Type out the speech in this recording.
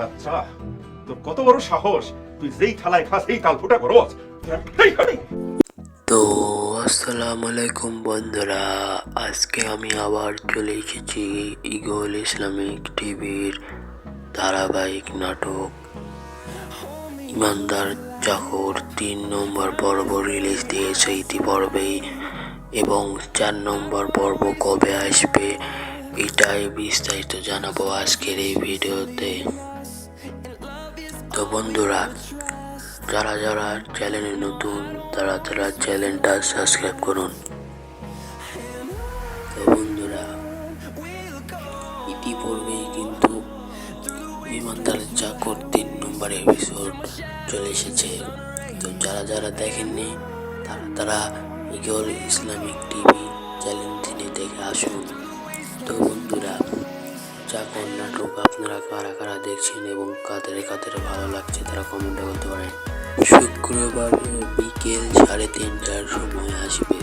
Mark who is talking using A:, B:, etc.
A: বাচ্চা, তোর কত বড় সাহস? তুই যেই থালায় খাস এই তাল ফুটা করস
B: তো আসসালামু আলাইকুম বন্ধুরা, আজকে আমি আবার চলে এসেছি ইগল ইসলামিক টিভির ধারাবাহিক নাটক। ইমানদার চাকর তিন নম্বর পর্ব রিলিজ দিয়েছে ইতিপর্বেই এবং চার নম্বর পর্ব কবে আসবে এটাই বিস্তারিত জানাব আজকের এই ভিডিওতে। তো বন্ধুরা, যারা যারা চ্যানেলে নতুন, তারা তারা চ্যানেলটা সাবস্ক্রাইব করুন। তো বন্ধুরা ইতিপূর্বে কিন্তু বিমানদার চাকর তিন নম্বর এপিসোড চলে এসেছে। তো যারা যারা দেখেননি, তারা তারা ইগল ইসলামিক টিভি চ্যানেলটি দেখে আসুন। চাকর নাটক আপনারা কারা কারা দেখছেন এবং কাদের কাদের ভালো লাগছে তারা কমেন্টে করতে পারেন। শুক্রবার বিকেল সাড়ে তিনটার সময় আসবে